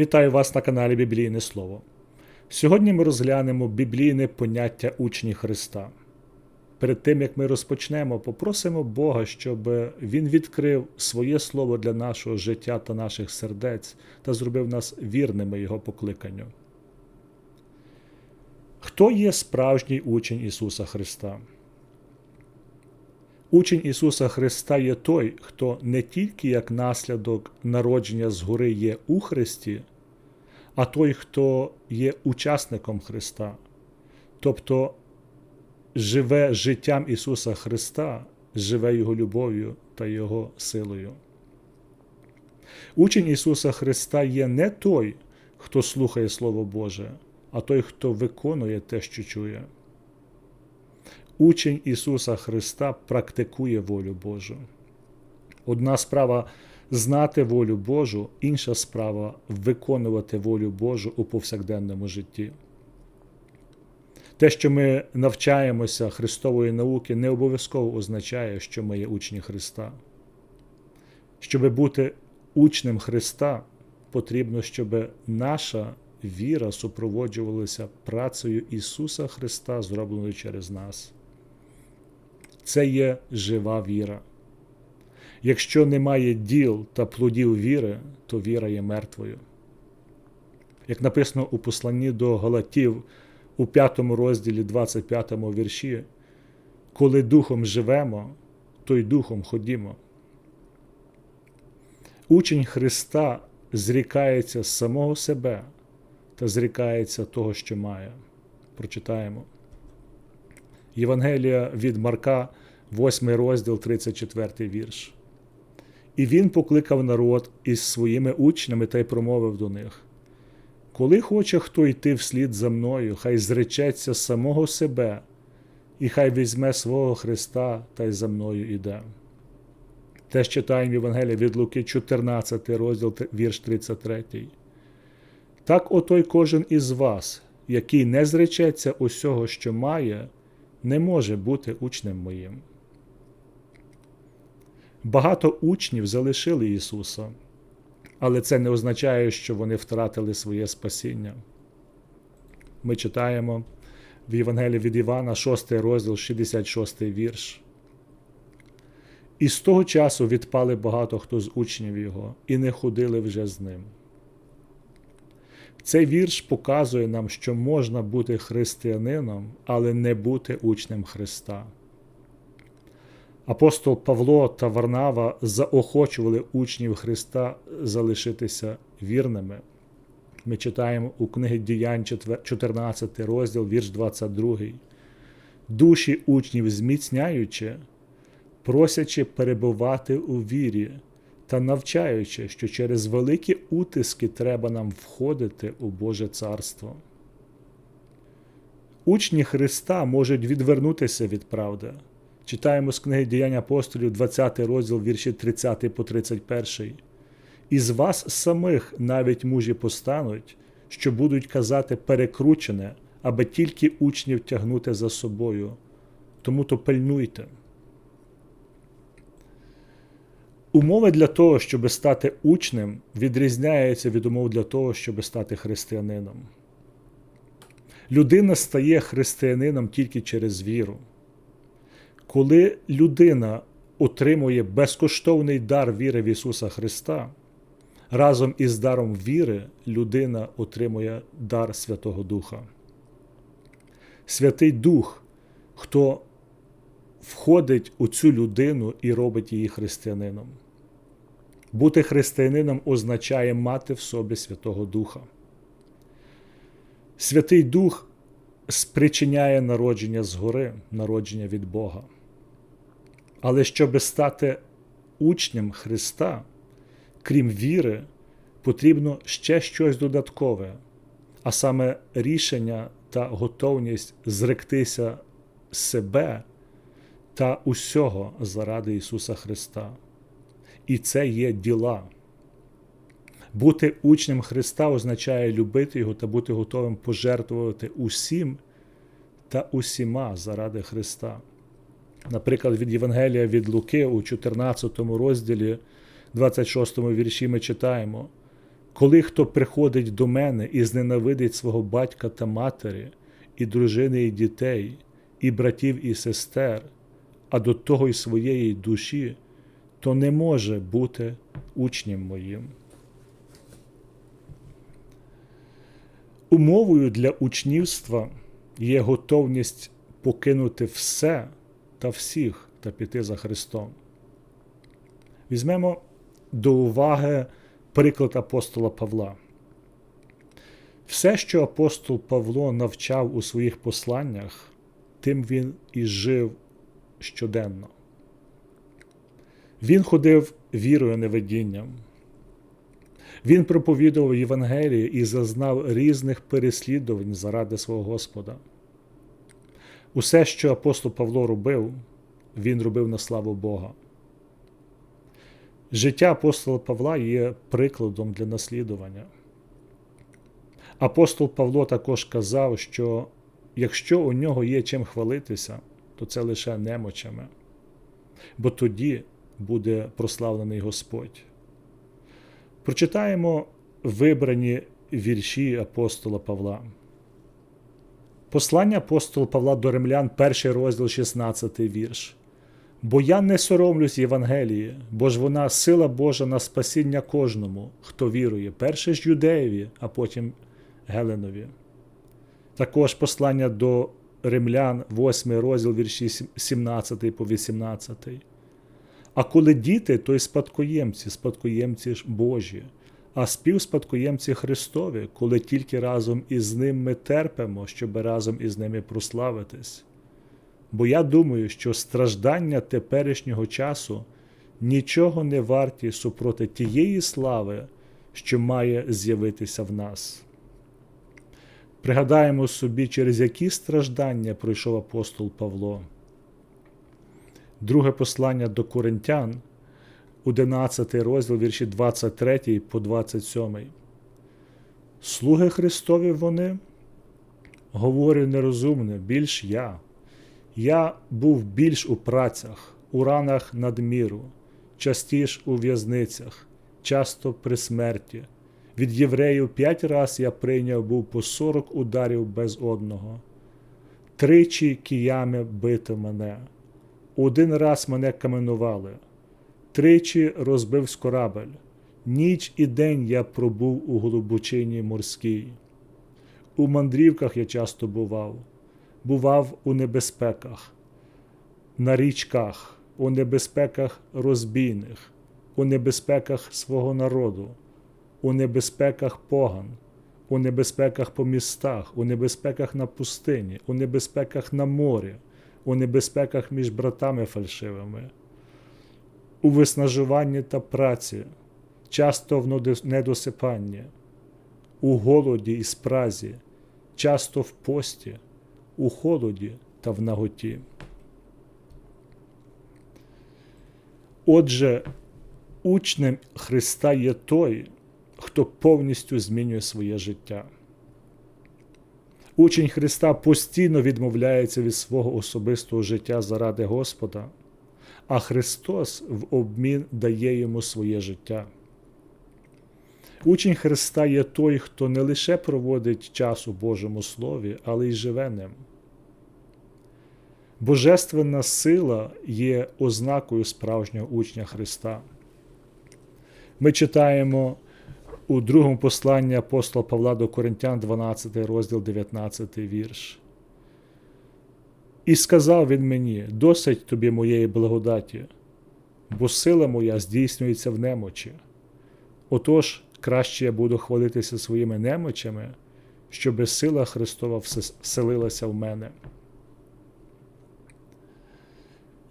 Вітаю вас на каналі Біблійне Слово. Сьогодні ми розглянемо біблійне поняття учні Христа. Перед тим як ми розпочнемо, попросимо Бога, щоб Він відкрив своє слово для нашого життя та наших сердець та зробив нас вірними Його покликанню. Хто є справжній учень Ісуса Христа? Учень Ісуса Христа є той, хто не тільки як наслідок народження згори є у Христі, а той, хто є учасником Христа, тобто живе життям Ісуса Христа, живе Його любов'ю та Його силою. Учень Ісуса Христа є не той, хто слухає Слово Боже, а той, хто виконує те, що чує. Учень Ісуса Христа практикує волю Божу. Одна справа знати волю Божу, інша справа виконувати волю Божу у повсякденному житті. Те, що ми навчаємося Христової науки, не обов'язково означає, що ми є учні Христа. Щоб бути учнем Христа, потрібно, щоб наша віра супроводжувалася працею Ісуса Христа, зробленою через нас. Це є жива віра. Якщо немає діл та плодів віри, то віра є мертвою. Як написано у посланні до Галатів у 5 розділі 25 вірші, коли духом живемо, то й духом ходімо. Учень Христа зрікається самого себе та зрікається того, що має. Прочитаємо. Євангелія від Марка, 8 розділ, 34 вірш. І він покликав народ із своїми учнями та й промовив до них: Коли хоче хто йти вслід за мною, хай зречеться самого себе, і хай візьме свого Христа та й за мною іде. Теж читаємо Євангелія від Луки, 14 розділ, вірш 33. Так отой кожен із вас, який не зречеться усього, що має, не може бути учнем моїм. Багато учнів залишили Ісуса, але це не означає, що вони втратили своє спасіння. Ми читаємо в Євангелії від Івана, 6 розділ, 66 вірш. І з того часу відпали багато хто з учнів Його, і не ходили вже з ним. Цей вірш показує нам, що можна бути християнином, але не бути учнем Христа. Апостол Павло та Варнава заохочували учнів Христа залишитися вірними. Ми читаємо у книгі Діянь 14 розділ, вірш 22. Душі учнів зміцняючи, просячи перебувати у вірі та навчаючи, що через великі утиски треба нам входити у Боже Царство. Учні Христа можуть відвернутися від правди. Читаємо з книги Діянь апостолів, 20 розділ вірші 30 по 31. Із вас самих навіть мужі постануть, що будуть казати перекручене, аби тільки учнів тягнути за собою. Тому то пильнуйте. Умови для того, щоб стати учнем, відрізняються від умов для того, щоб стати християнином. Людина стає християнином тільки через віру. Коли людина отримує безкоштовний дар віри в Ісуса Христа, разом із даром віри людина отримує дар Святого Духа. Святий Дух, хто входить у цю людину і робить її християнином. Бути християнином означає мати в собі Святого Духа. Святий Дух спричиняє народження згори, народження від Бога. Але щоб стати учнем Христа, крім віри, потрібно ще щось додаткове, а саме рішення та готовність зректися себе та усього заради Ісуса Христа. І це є діла. Бути учнем Христа означає любити Його та бути готовим пожертвувати усім та усіма заради Христа. Наприклад, від Євангелія від Луки у 14 розділі, 26 вірші ми читаємо: Коли хто приходить до мене і зненавидить свого батька та матері, і дружини, і дітей, і братів, і сестер, а до того й своєї душі, то не може бути учнем моїм. Умовою для учнівства є готовність покинути все та всіх та піти за Христом. Візьмемо до уваги приклад апостола Павла. Все, що апостол Павло навчав у своїх посланнях, тим він і жив щоденно. Він ходив вірою невидінням. Він проповідував Євангелії і зазнав різних переслідувань заради свого Господа. Усе, що апостол Павло робив, він робив на славу Бога. Життя апостола Павла є прикладом для наслідування. Апостол Павло також казав, що якщо у нього є чим хвалитися, то це лише немочами, бо тоді буде прославлений Господь. Прочитаємо вибрані вірші апостола Павла. Послання апостола Павла до римлян, перший розділ, 16 вірш. Бо я не соромлюсь Євангелії, бо ж вона сила Божа на спасіння кожному, хто вірує, перше ж юдеєві, а потім Геленові. Також послання до римлян, 8 розділ вірші 17 по 18. А коли діти, то й спадкоємці, спадкоємці ж Божі, а співспадкоємці Христові, коли тільки разом із ним ми терпимо, щоб разом із ними прославитись. Бо я думаю, що страждання теперішнього часу нічого не варті супроти тієї слави, що має з'явитися в нас. Пригадаємо собі, через які страждання пройшов апостол Павло. Друге послання до Коринтян, 11 розділ вірші 23 по 27. Слуги Христові вони, говорю нерозумне, більш я. Я був більш у працях, у ранах надміру, частіш у в'язницях, часто при смерті. Від євреїв п'ять раз я прийняв був по сорок ударів без одного. Тричі киями бито мене. Один раз мене каменували, тричі розбив корабель. Ніч і день я пробув у глибочині морській. У мандрівках я часто бував, бував у небезпеках, на річках, у небезпеках розбійних, у небезпеках свого народу, у небезпеках поган, у небезпеках по містах, у небезпеках на пустині, у небезпеках на морі у небезпеках між братами фальшивими, у виснажуванні та праці, часто в недосипанні, у голоді і спразі, часто в пості, у холоді та в наготі. Отже, учнем Христа є той, хто повністю змінює своє життя. Учень Христа постійно відмовляється від свого особистого життя заради Господа, а Христос в обмін дає йому своє життя. Учень Христа є той, хто не лише проводить час у Божому Слові, але й живе ним. Божественна сила є ознакою справжнього учня Христа. Ми читаємо у другому посланні апостола Павла до Коринтян, 12 розділ 19 вірш. І сказав він мені: досить тобі моєї благодаті, бо сила моя здійснюється в немочі. Отож, краще я буду хвалитися своїми немочами, щоби сила Христова вселилася в мене.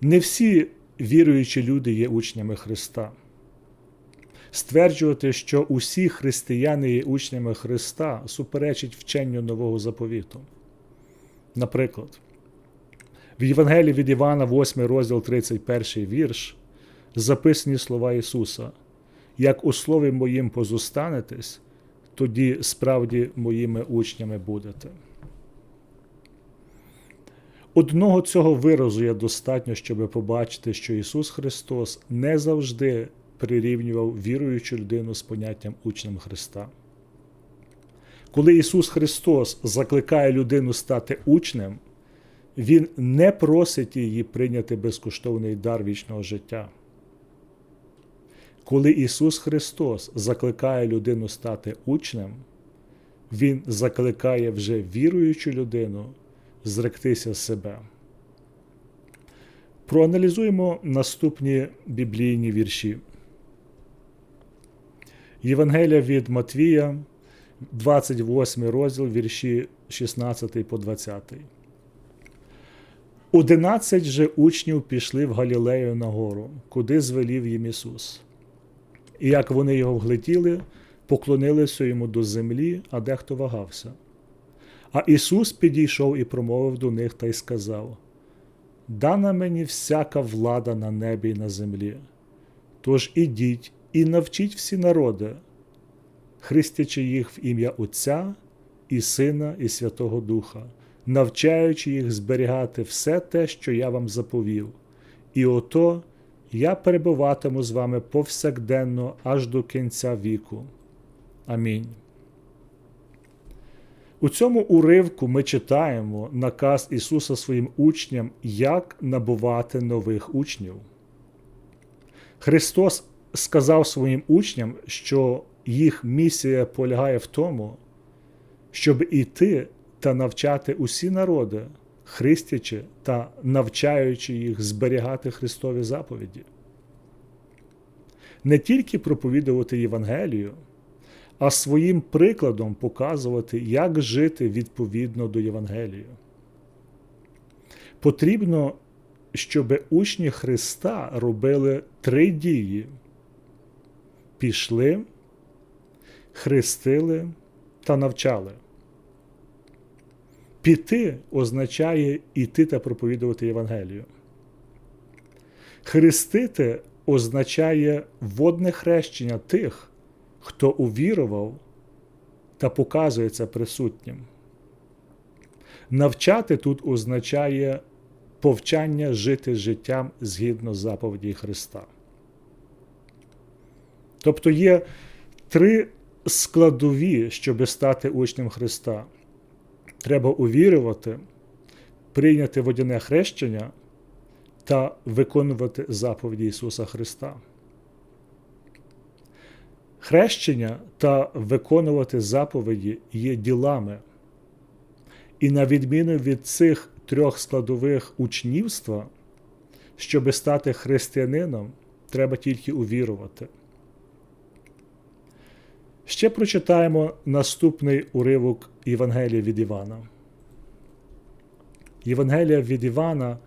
Не всі віруючі люди є учнями Христа стверджувати, що усі християни є учнями Христа, суперечить вченню нового заповіту. Наприклад, в Євангелії від Івана, 8 розділ 31 вірш, записані слова Ісуса: Як у слові моїм позостанетесь, тоді справді моїми учнями будете. Одного цього виразу є достатньо, щоб побачити, що Ісус Христос не завжди прирівнював віруючу людину з поняттям учнем Христа. Коли Ісус Христос закликає людину стати учнем, Він не просить її прийняти безкоштовний дар вічного життя. Коли Ісус Христос закликає людину стати учнем, Він закликає вже віруючу людину зректися себе. Проаналізуємо наступні біблійні вірші. Євангелія від Матвія, 28 розділ, вірші 16 по 20. Одинадцять же учнів пішли в Галілею на гору, куди звелів їм Ісус. І як вони його вглетіли, поклонилися йому до землі, а дехто вагався. А Ісус підійшов і промовив до них та й сказав: Дана мені всяка влада на небі і на землі. Тож ідіть і навчіть всі народи, хрестячи їх в ім'я Отця і Сина, і Святого Духа, навчаючи їх зберігати все те, що я вам заповів. І ото я перебуватиму з вами повсякденно аж до кінця віку. Амінь. У цьому уривку ми читаємо наказ Ісуса своїм учням, як набувати нових учнів. Христос сказав своїм учням, що їх місія полягає в тому, щоб іти та навчати усі народи, хрестячи та навчаючи їх зберігати Христові заповіді. Не тільки проповідувати Євангелію а своїм прикладом показувати, як жити відповідно до Євангелію. Потрібно, щоб учні Христа робили три дії: пішли, хрестили та навчали. Піти означає іти та проповідувати Євангелію. Хрестити означає водне хрещення тих, хто увірував та показується присутнім. Навчати тут означає повчання жити життям згідно заповіді Христа. Тобто є три складові, щоб стати учнем Христа. Треба увірувати, прийняти водяне хрещення та виконувати заповіді Ісуса Христа. Хрещення та виконувати заповіді є ділами. І на відміну від цих трьох складових учнівства, щоби стати християнином, треба тільки увірувати. Ще прочитаємо наступний уривок Євангелія від Івана. Євангелія від Івана,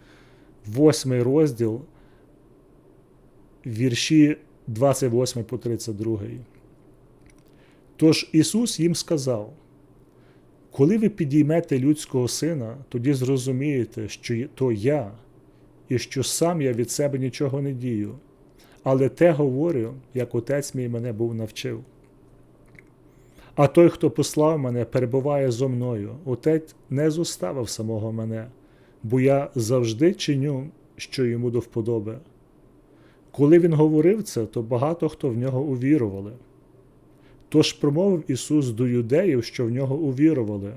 8 розділ, вірші 28 по 32. Тож Ісус їм сказав: коли ви підіймете людського сина, тоді зрозумієте, що то я, і що сам я від себе нічого не дію, але те говорю, як отець мій мене був навчив. А той, хто послав мене, перебуває зо мною. Отець не зоставив самого мене, бо я завжди чиню, що йому до вподоби. Коли він говорив це, то багато хто в нього увірували. Тож промовив Ісус до юдеїв, що в нього увірували.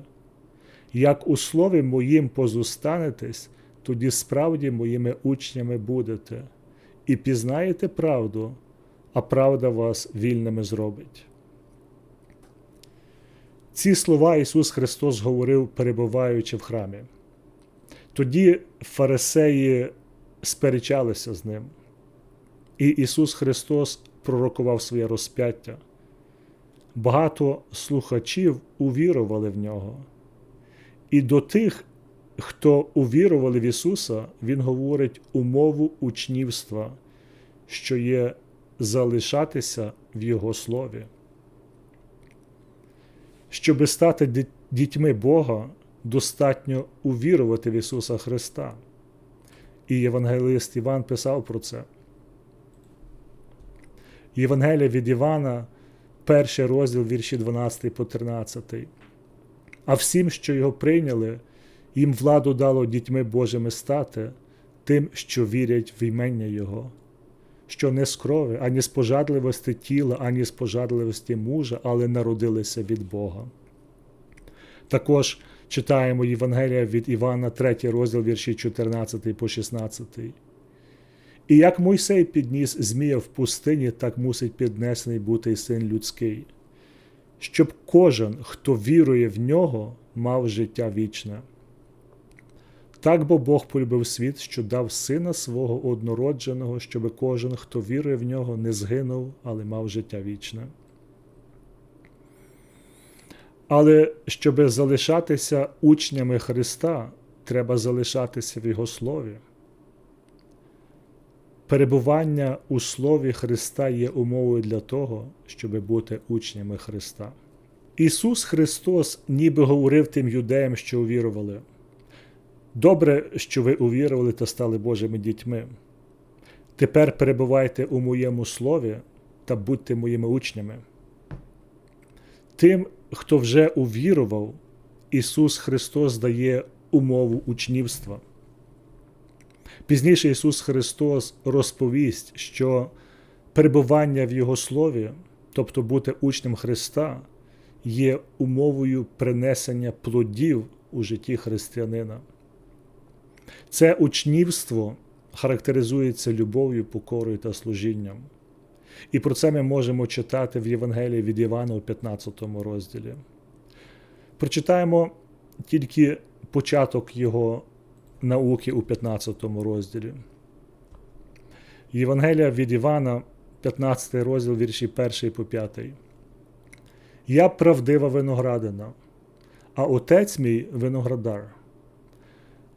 Як у слові моїм позостанетесь, тоді справді моїми учнями будете, і пізнаєте правду, а правда вас вільними зробить. Ці слова Ісус Христос говорив, перебуваючи в храмі. Тоді фарисеї сперечалися з ним. І Ісус Христос пророкував своє розп'яття. Багато слухачів увірували в нього. І до тих, хто увірували в Ісуса, Він говорить умову учнівства, що є залишатися в Його Слові. Щоби стати дітьми Бога, достатньо увірувати в Ісуса Христа. І Євангелист Іван писав про це. Євангелія від Івана, перший розділ вірші 12 по 13. А всім, що його прийняли, їм владу дало дітьми Божими стати, тим, що вірять в імення Його, що не з крови, ані з пожадливості тіла, ані з пожадливості мужа, але народилися від Бога. Також читаємо Євангелія від Івана, 3 розділ вірші 14 по 16. І як Мойсей підніс Змія в пустині, так мусить піднесений бути й син людський, щоб кожен, хто вірує в нього, мав життя вічне. Так бо Бог полюбив світ, що дав сина свого однородженого, щоб кожен, хто вірує в нього, не згинув, але мав життя вічне. Але щоб залишатися учнями Христа, треба залишатися в Його Слові. Перебування у Слові Христа є умовою для того, щоб бути учнями Христа. Ісус Христос ніби говорив тим юдеям, що увірували. Добре, що ви увірували та стали Божими дітьми. Тепер перебувайте у моєму слові та будьте моїми учнями. Тим, хто вже увірував, Ісус Христос дає умову учнівства. Пізніше Ісус Христос розповість, що перебування в Його Слові, тобто бути учнем Христа, є умовою принесення плодів у житті християнина. Це учнівство характеризується любов'ю, покорою та служінням. І про це ми можемо читати в Євангелії від Івана у 15 розділі. Прочитаємо тільки початок його науки у 15 розділі. Євангелія від Івана, 15 розділ вірші 1 по 5. Я правдива виноградина, а отець мій виноградар.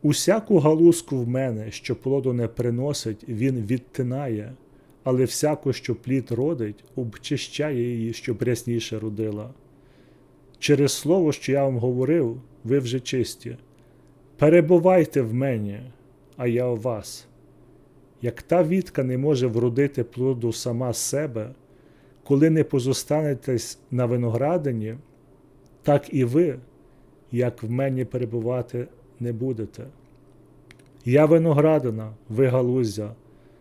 Усяку галузку в мене, що плоду не приносить, він відтинає, але всяку, що плід родить, обчищає її, щоб рясніше родила. Через слово, що я вам говорив, ви вже чисті. Перебувайте в мені, а я у вас. Як та вітка не може вродити плоду сама з себе, коли не позостанетесь на виноградині, так і ви, як в мені перебувати не будете. Я виноградина, ви галузя,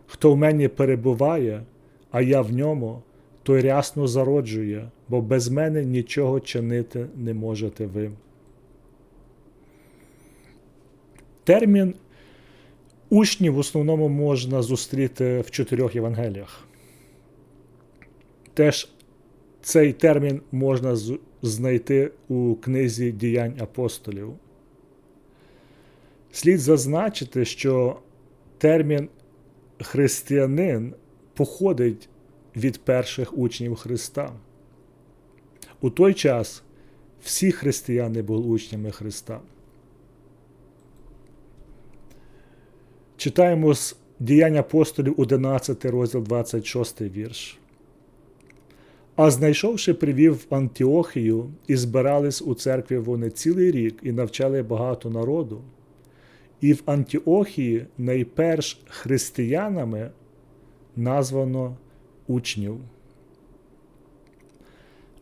хто в мені перебуває, а я в ньому, той рясно зароджує, бо без мене нічого чинити не можете ви. Термін учнів в основному можна зустріти в чотирьох Євангеліях. Теж цей термін можна знайти у книзі діянь апостолів. Слід зазначити, що термін християнин походить від перших учнів Христа. У той час всі християни були учнями Христа. Читаємо з діянь апостолів 11 розділ 26 вірш. А знайшовши, привів в Антіохію і збирались у церкві вони цілий рік і навчали багато народу. І в Антіохії найперш християнами названо учнів.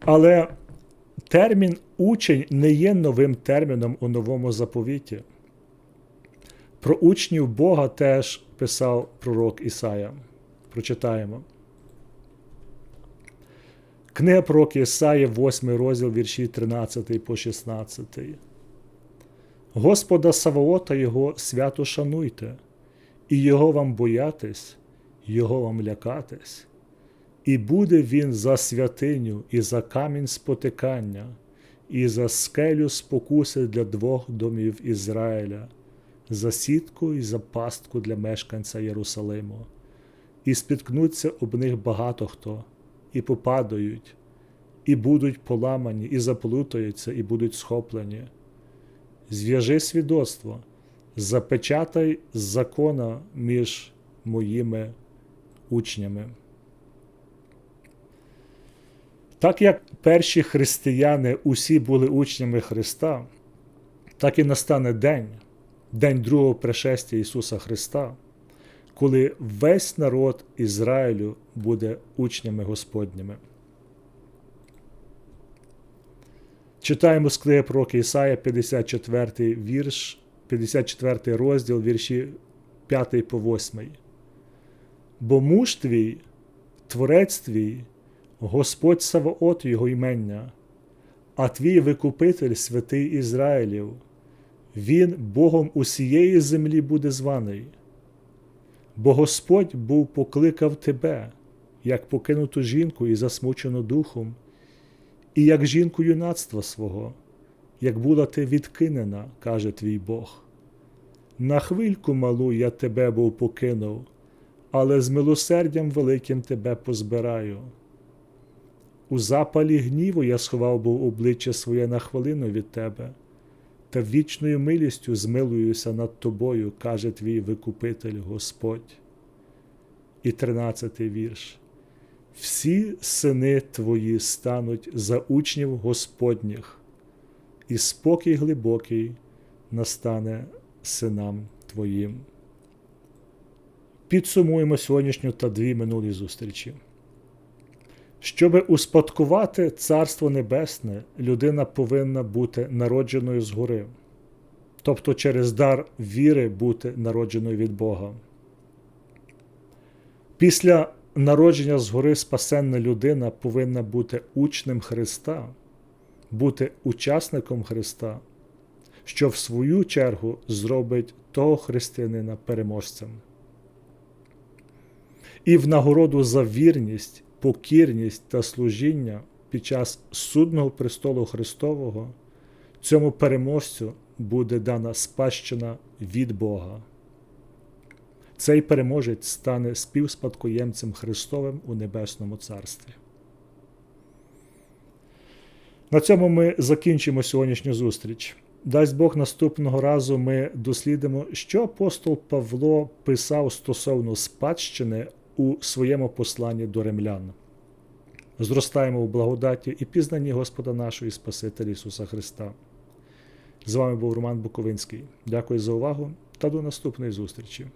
Але термін учень не є новим терміном у новому заповіті. Про учнів Бога теж писав пророк Ісая. Прочитаємо. Книга пророка Ісаї, 8 розділ вірші 13 по 16. Господа Саваота Його свято шануйте, і Його вам боятись, Його вам лякатись, і буде Він за святиню, і за камінь спотикання, і за скелю спокуси для двох домів Ізраїля, за сітку і за пастку для мешканця Єрусалиму, і спіткнуться об них багато хто, і попадають, і будуть поламані, і заплутаються, і будуть схоплені зв'яжи свідоцтво, запечатай закона між моїми учнями. Так як перші християни усі були учнями Христа, так і настане день, день другого пришестя Ісуса Христа, коли весь народ Ізраїлю буде учнями Господніми. Читаємо з книги пророка Ісая, 54 вірш, 54 розділ, вірші 5 по 8. Бо муж твій, творець твій, Господь Саваот його імення, а твій викупитель святий Ізраїлів, він Богом усієї землі буде званий. Бо Господь був покликав тебе, як покинуту жінку і засмучену духом, і як жінку юнацтва свого, як була ти відкинена, каже твій Бог. На хвильку малу я тебе був покинув, але з милосердям великим тебе позбираю. У запалі гніву я сховав був обличчя своє на хвилину від тебе, та вічною милістю змилуюся над тобою, каже твій Викупитель Господь. І тринадцятий вірш. Всі сини твої стануть за учнів Господніх, і спокій глибокий настане синам твоїм. Підсумуємо сьогоднішню та дві минулі зустрічі. Щоби успадкувати Царство Небесне, людина повинна бути народженою згори, тобто через дар віри бути народженою від Бога. Після народження згори спасенна людина повинна бути учнем Христа, бути учасником Христа, що в свою чергу зробить того християнина переможцем. І в нагороду за вірність, покірність та служіння під час судного престолу Христового цьому переможцю буде дана спадщина від Бога. Цей переможець стане співспадкоємцем Христовим у Небесному Царстві. На цьому ми закінчимо сьогоднішню зустріч. Дасть Бог наступного разу ми дослідимо, що апостол Павло писав стосовно спадщини у своєму посланні до римлян. Зростаємо в благодаті і пізнанні Господа нашого і Спасителя Ісуса Христа. З вами був Роман Буковинський. Дякую за увагу та до наступної зустрічі.